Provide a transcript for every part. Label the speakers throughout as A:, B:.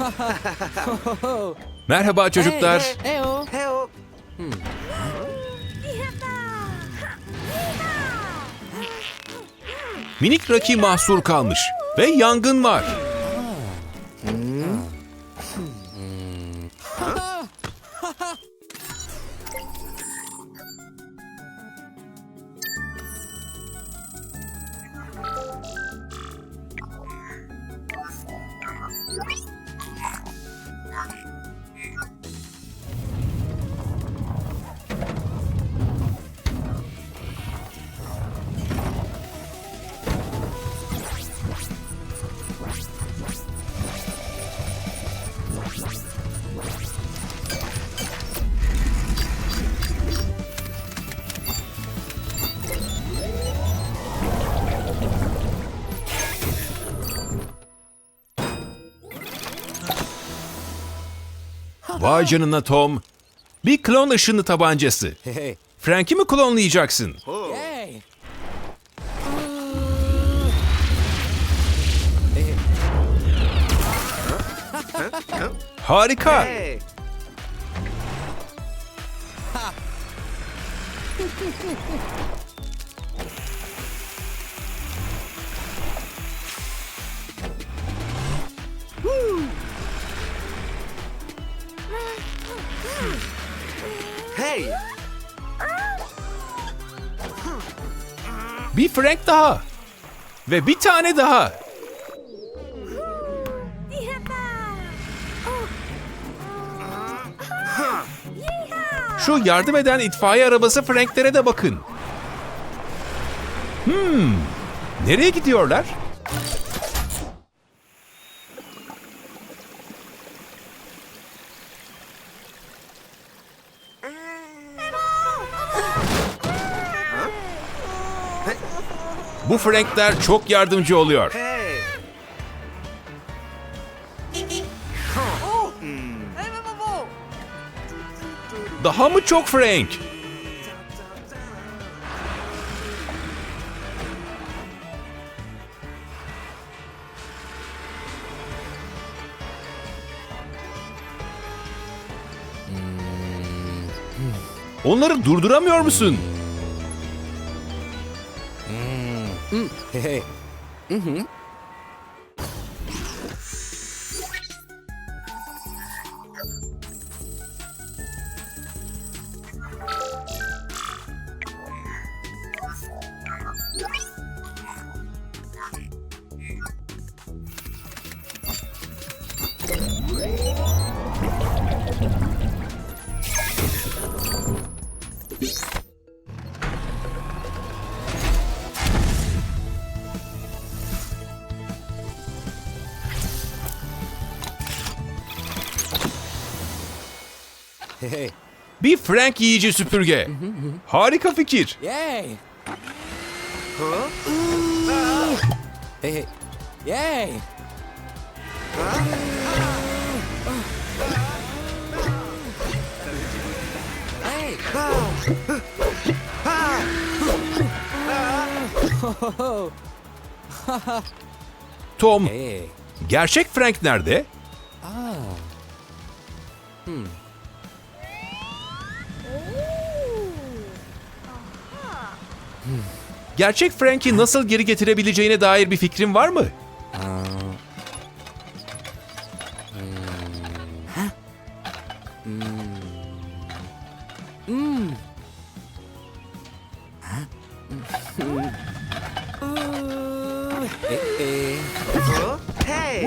A: Merhaba çocuklar.
B: Heyo.
C: Heo.
A: Minik Raki mahsur kalmış ve yangın var. Vay canına Tom. Bir klon ışını tabancası. Frank'i mi klonlayacaksın?
B: Hey.
A: Harika.
C: Hey.
A: Bir Frank daha. Ve bir tane daha. Şu yardım eden itfaiye arabası Frank'lere de bakın. Hmm. Nereye gidiyorlar? Bu Frank'ler çok yardımcı oluyor. Daha mı çok Frank? Onları durduramıyor musun?
B: Hey. Hey.
A: Bir Frank yiyici süpürge. Harika fikir.
B: Yay. Hey. Yay. Hey.
A: Tom,
B: Hey.
A: gerçek Frank nerede? Gerçek Frank'i nasıl geri getirebileceğine dair bir fikrin var mı?
B: Hey.
C: Oh, Hey.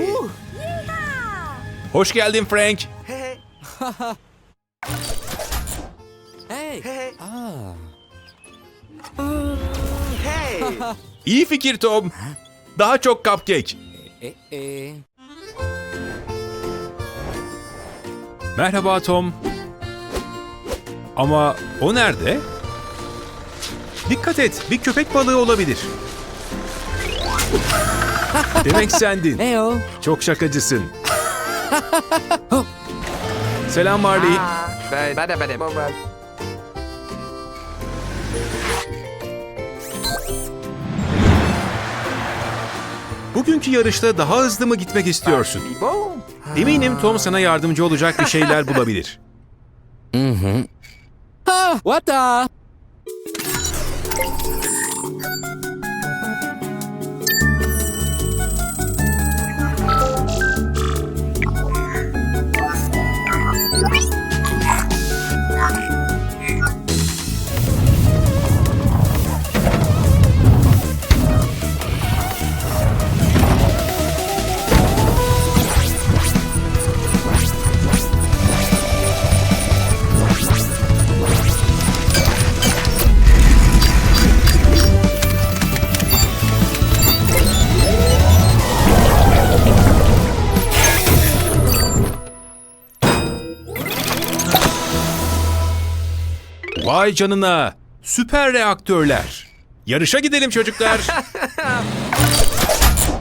A: Hoş geldin Frank. İyi fikir Tom. Daha çok cupcake.
B: Hey. Hey.
A: Merhaba Tom. Ama o nerede? Dikkat et, bir köpek balığı olabilir. Demek sendin.
B: Heyo.
A: Çok şakacısın. Selam Marley.
C: Ben ben de ben de.
A: Bugünkü yarışta daha hızlı mı gitmek istiyorsun? Eminim Tom sana yardımcı olacak bir şeyler bulabilir.
B: Ha, what the?
A: Vay canına! Süper reaktörler. Yarışa gidelim çocuklar.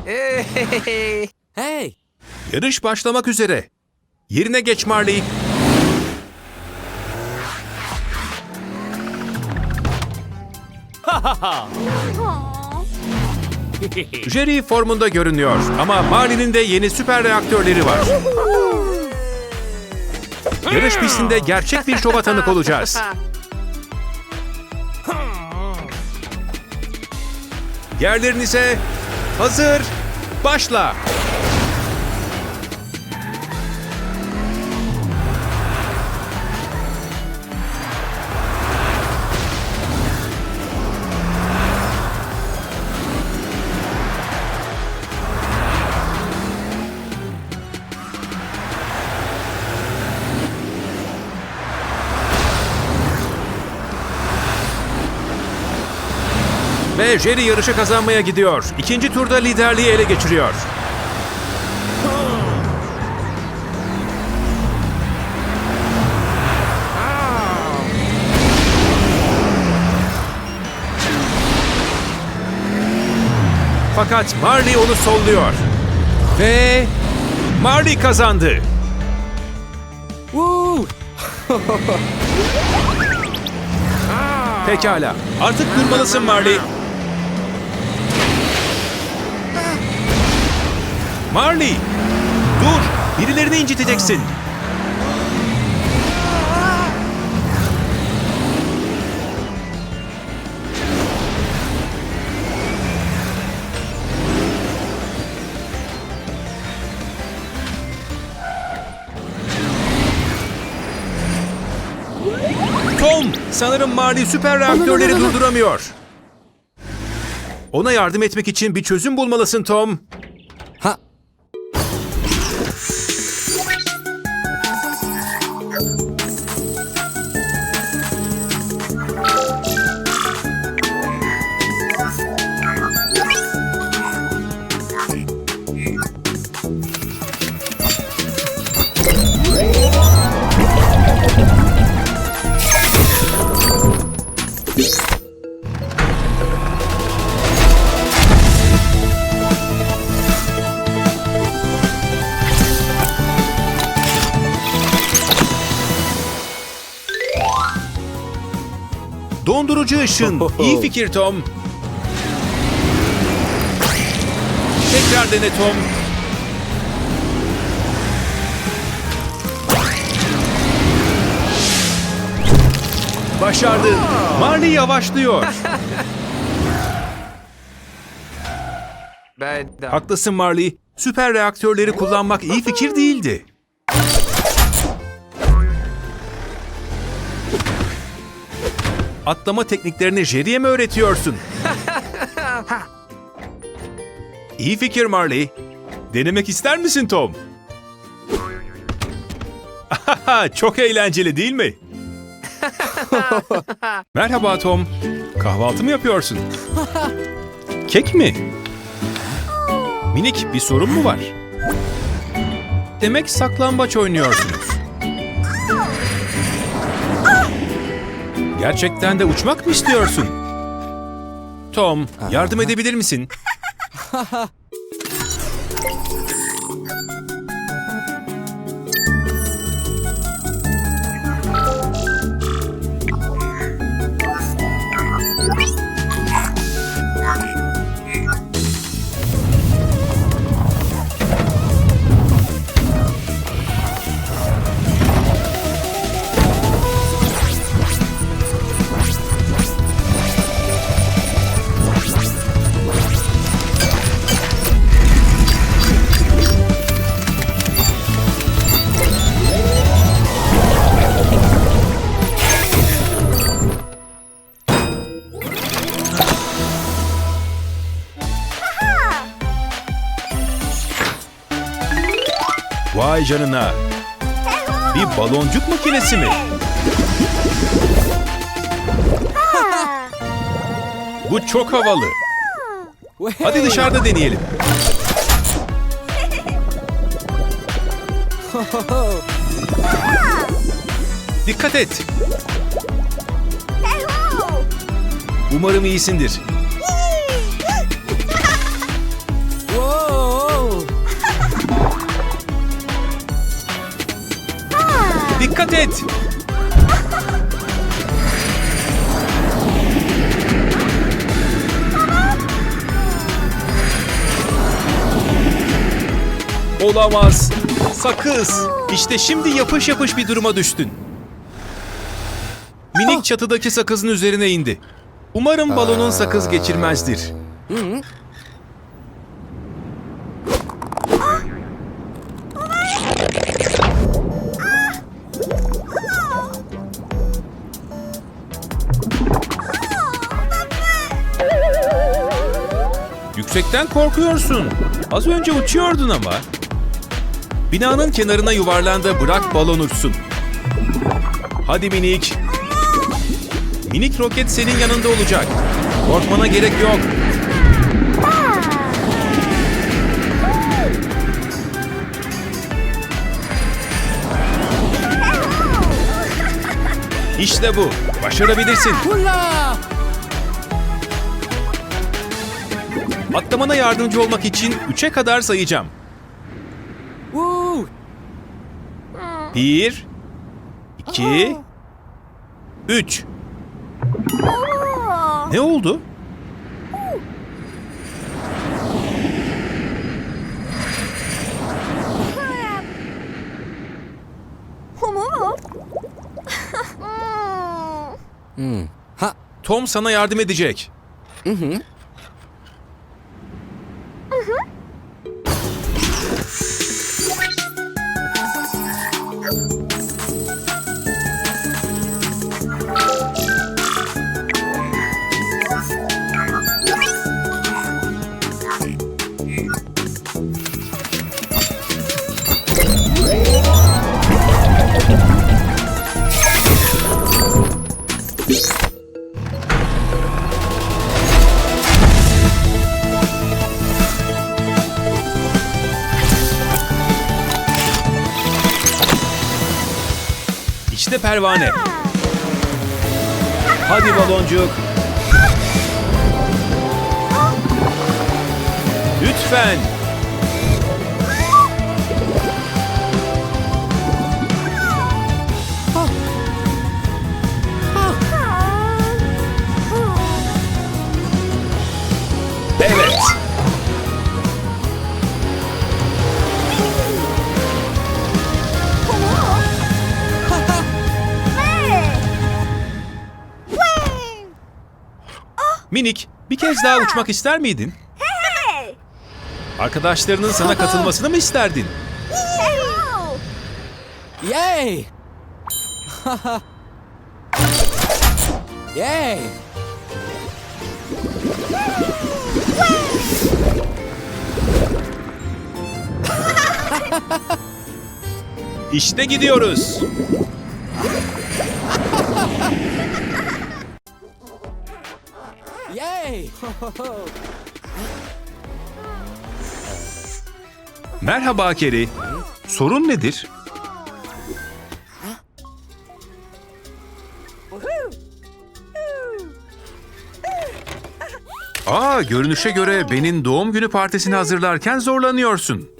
C: Hey.
B: Hey,
A: Yarış başlamak üzere. Yerine geç Marley. Jerry formunda görünüyor ama Marley'nin de yeni süper reaktörleri var. Yarış pistinde gerçek bir şova tanık olacağız. Yerlerinize hazır, başla. Ve Jerry yarışı kazanmaya gidiyor. İkinci turda liderliği ele geçiriyor. Fakat Marley onu solluyor. Ve Marley kazandı. Pekala. Artık durmalısın Marley. Marley! Dur! Birilerini inciteceksin. Tom! Sanırım Marley süper reaktörleri durduramıyor. Ona yardım etmek için bir çözüm bulmalısın Tom. Dondurucu ışın. İyi fikir Tom. Tekrar dene Tom. Başardın. Marley yavaşlıyor. Haklısın Marley. Süper reaktörleri kullanmak iyi fikir değildi. Atlama tekniklerini Jerry'e mi öğretiyorsun? iyi fikir Marley. Denemek ister misin Tom? Çok eğlenceli değil mi? Merhaba Tom. Kahvaltı mı yapıyorsun? Kek mi? Minik bir sorun mu var? Demek saklambaç oynuyorsunuz. Gerçekten de uçmak mı istiyorsun? Tom, yardım edebilir misin? Vay. Bir baloncuk makinesi mi? Bu çok havalı. Hadi dışarıda deneyelim. Dikkat et. Umarım iyisindir. Dikkat et. Olamaz. Sakız. İşte şimdi yapış yapış bir duruma düştün. Minik çatıdaki sakızın üzerine indi. Umarım balonun sakız geçirmezdir. Yüksekten korkuyorsun. Az önce uçuyordun ama. Binanın kenarına yuvarlandı bırak balon uçsun. Hadi minik. Minik roket senin yanında olacak. Korkmana gerek yok. İşte bu. Başarabilirsin.
B: Hula.
A: Atlamana yardımcı olmak için 3'e kadar sayacağım.
B: Woo.
A: Bir, iki, üç. Ne oldu?
B: Ha.
A: Tom sana yardım edecek. İşte pervane. Hadi baloncuk. Lütfen. Minik, bir kez daha uçmak ister miydin? Arkadaşlarının sana katılmasını mı isterdin?
B: Yay. Yay.
A: İşte gidiyoruz. Merhaba Keri. Sorun nedir? Aa, görünüşe göre Ben'in doğum günü partisini hazırlarken zorlanıyorsun.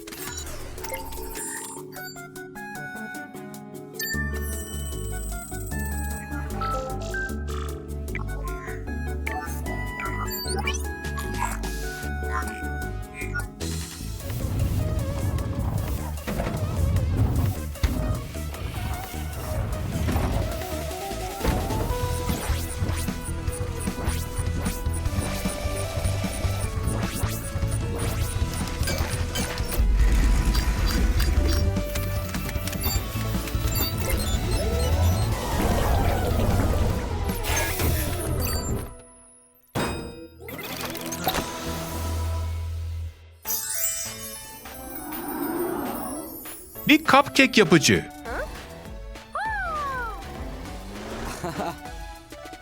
A: Cupcake yapıcı.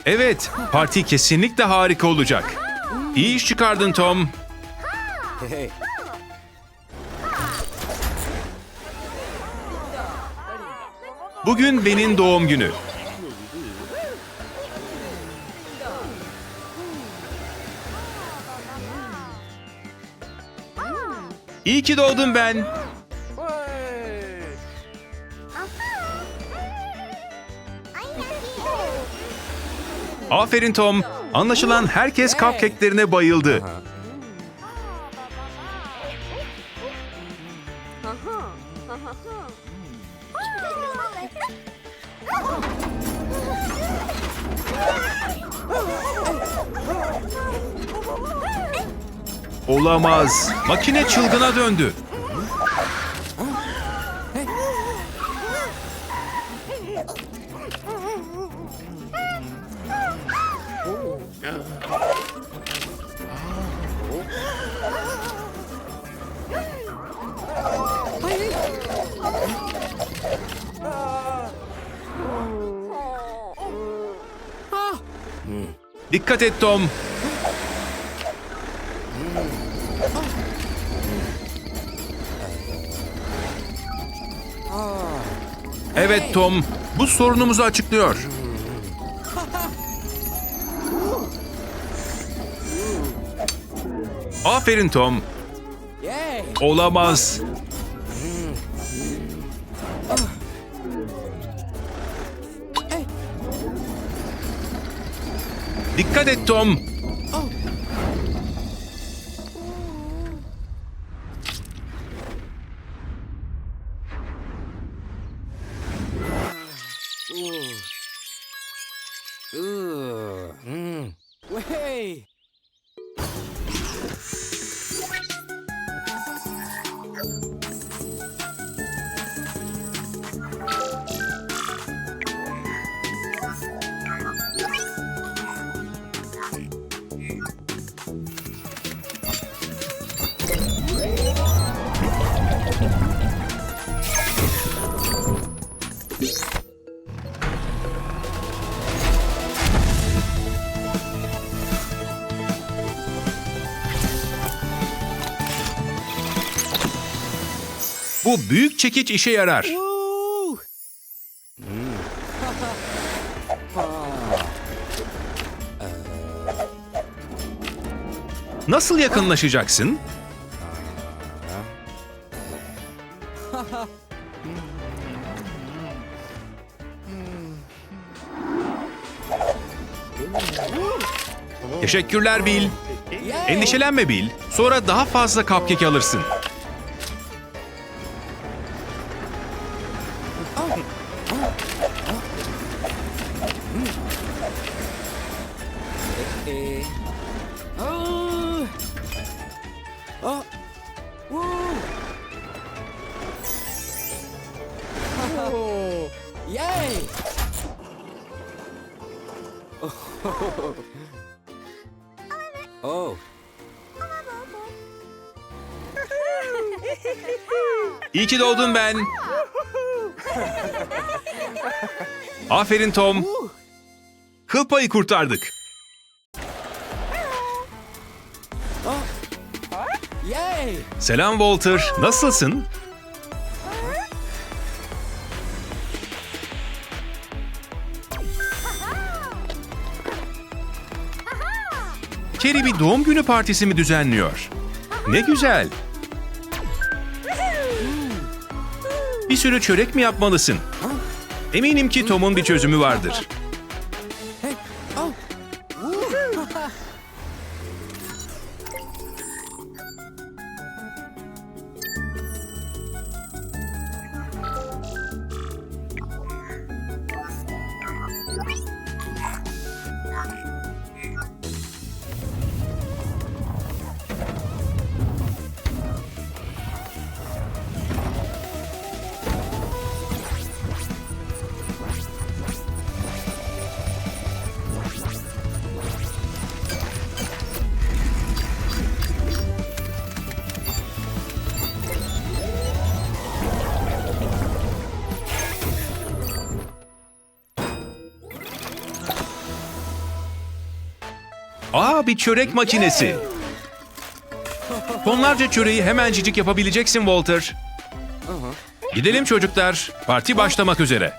A: Evet, parti kesinlikle harika olacak. İyi iş çıkardın Tom. Bugün Ben'in doğum günü. İyi ki doğdun Ben. Aferin Tom. Anlaşılan herkes cupcake'lerine bayıldı. Olamaz. Makine çılgına döndü. Dikkat et Tom. Evet Tom, bu sorunumuzu açıklıyor. Aferin Tom. Olamaz. Dikkat et Tom. Bu büyük çekiç işe yarar. Nasıl yakınlaşacaksın? Teşekkürler Bill. Endişelenme Bill. Sonra daha fazla cupcake alırsın. Doğdun ben. Aferin Tom. Kıl payı kurtardık. Selam Walter. Nasılsın? Kerry bir doğum günü partisi mi düzenliyor? Ne güzel. Bir sürü çörek mi yapmalısın? Eminim ki Tom'un bir çözümü vardır. Aa bir çörek makinesi. Tonlarca çöreği hemencecik yapabileceksin Walter. Gidelim çocuklar. Parti başlamak üzere.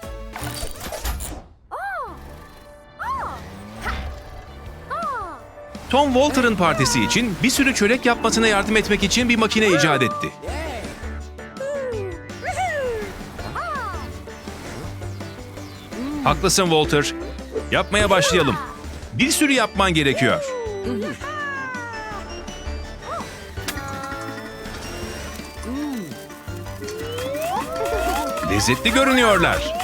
A: Tom Walter'ın partisi için bir sürü çörek yapmasına yardım etmek için bir makine icat etti. Haklısın Walter. Yapmaya başlayalım. Bir sürü yapman gerekiyor. Lezzetli görünüyorlar.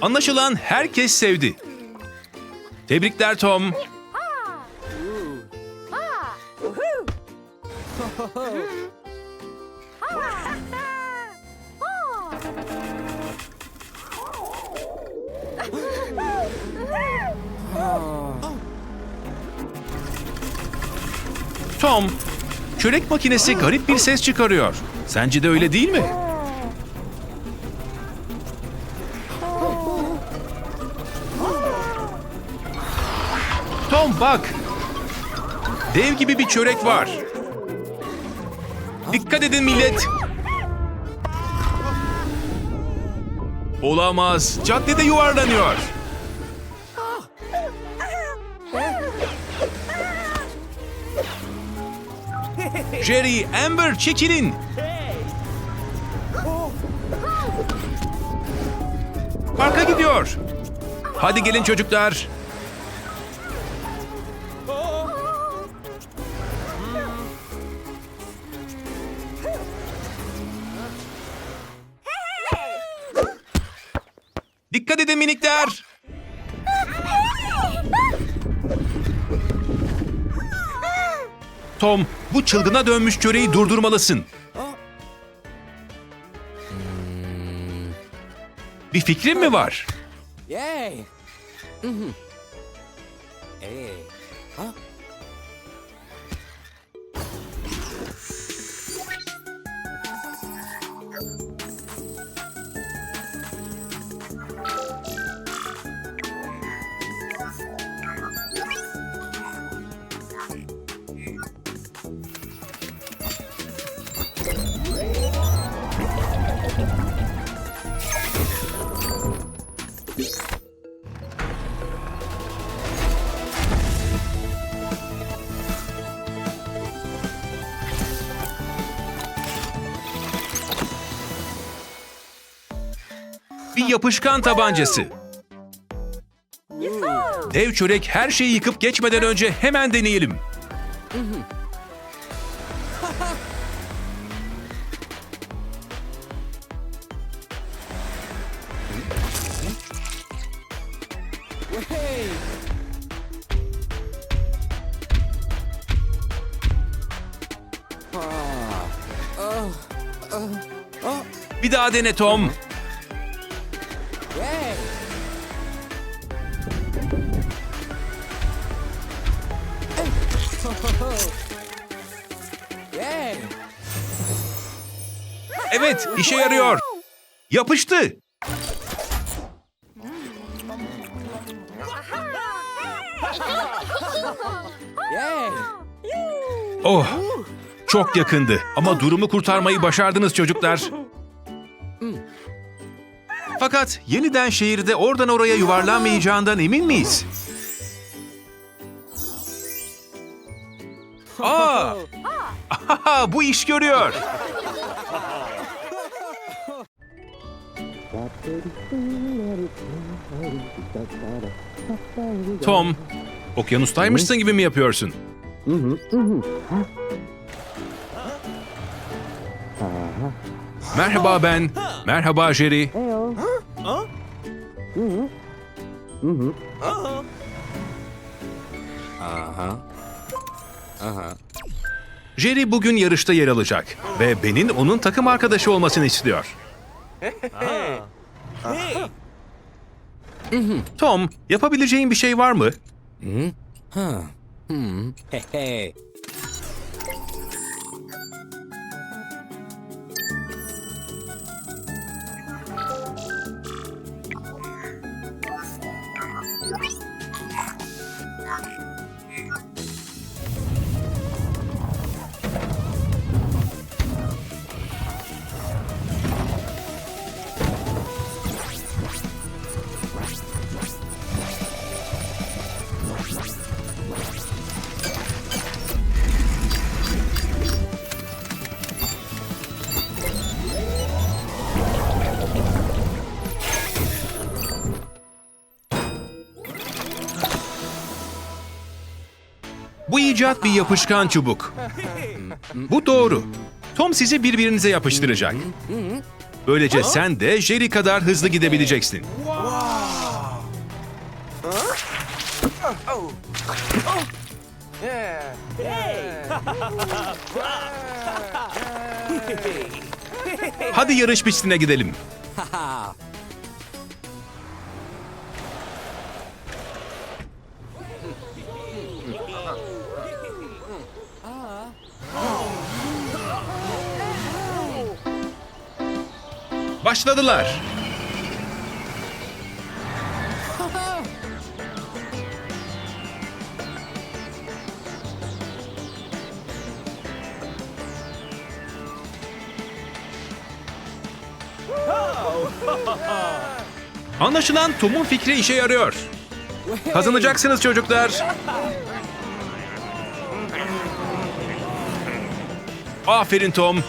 A: Anlaşılan herkes sevdi. Tebrikler Tom. Tom, çörek makinesi garip bir ses çıkarıyor. Sence de öyle değil mi? Tom bak. Dev gibi bir çörek var. Dikkat edin millet. Olamaz. Caddede yuvarlanıyor. Jerry, Amber çekilin. Parka gidiyor. Hadi gelin çocuklar. Minikler. Tom, bu çılgına dönmüş çöreği durdurmalısın. Bir fikrin mi var?
B: Yay!
A: Yapışkan tabancası. Dev çörek her şeyi yıkıp geçmeden önce hemen deneyelim. Bir daha dene Tom. Evet, işe yarıyor. Yapıştı. Oh, çok yakındı ama durumu kurtarmayı başardınız çocuklar. Fakat yeniden şehirde oradan oraya yuvarlanmayacağından emin miyiz? Aa! Aha, bu iş görüyor. Tom, okyanustaymışsın gibi mi yapıyorsun? Merhaba ben. Merhaba Jerry.
B: Aha. Aha.
A: Jerry bugün yarışta yer alacak ve Ben'in onun takım arkadaşı olmasını istiyor. Tom, yapabileceğin bir şey var mı? İcat bir yapışkan çubuk. Bu doğru. Tom sizi birbirinize yapıştıracak. Böylece sen de Jerry kadar hızlı gidebileceksin. Hadi yarış pistine gidelim. Başladılar. Anlaşılan Tom'un fikri işe yarıyor. Kazanacaksınız çocuklar. Aferin Tom.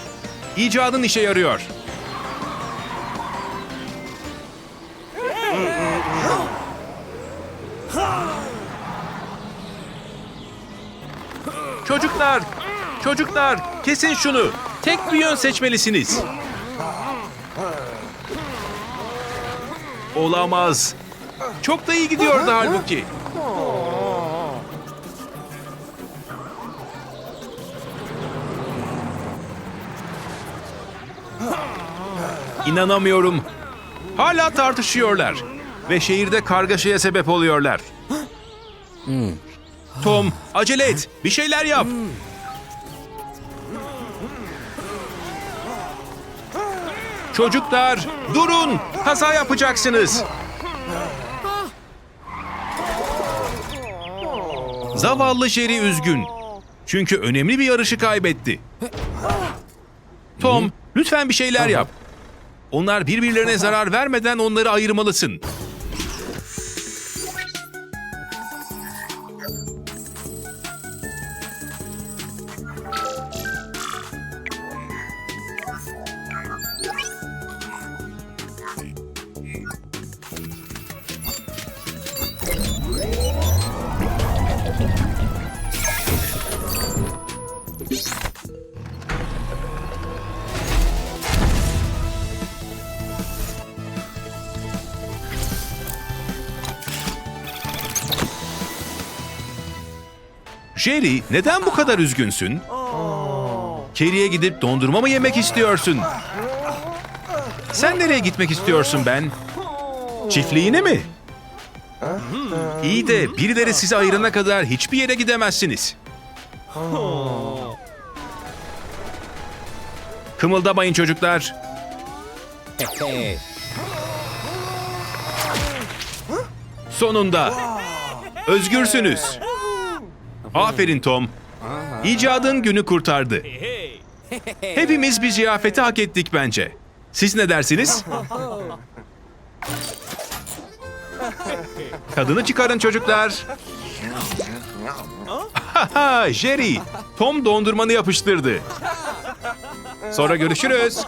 A: İcadın işe yarıyor. Çocuklar kesin şunu. Tek bir yön seçmelisiniz. Olamaz. Çok da iyi gidiyordu halbuki. İnanamıyorum. Hala tartışıyorlar ve şehirde kargaşaya sebep oluyorlar. Tom, acele et. Bir şeyler yap. Çocuklar, durun. Kaza yapacaksınız. Zavallı Jerry üzgün. Çünkü önemli bir yarışı kaybetti. Tom, lütfen bir şeyler yap. Onlar birbirlerine zarar vermeden onları ayırmalısın. Jerry, neden bu kadar üzgünsün? Kerry'e gidip dondurma mı yemek istiyorsun? Sen nereye gitmek istiyorsun ben? Çiftliğine mi? İyi de birileri sizi ayırana kadar hiçbir yere gidemezsiniz. Kımıldamayın çocuklar. Sonunda. Özgürsünüz. Aferin Tom. İcadın günü kurtardı. Hepimiz bir ziyafeti hak ettik bence. Siz ne dersiniz? Tadını çıkarın çocuklar. Jerry. Tom dondurmanı yapıştırdı. Sonra görüşürüz.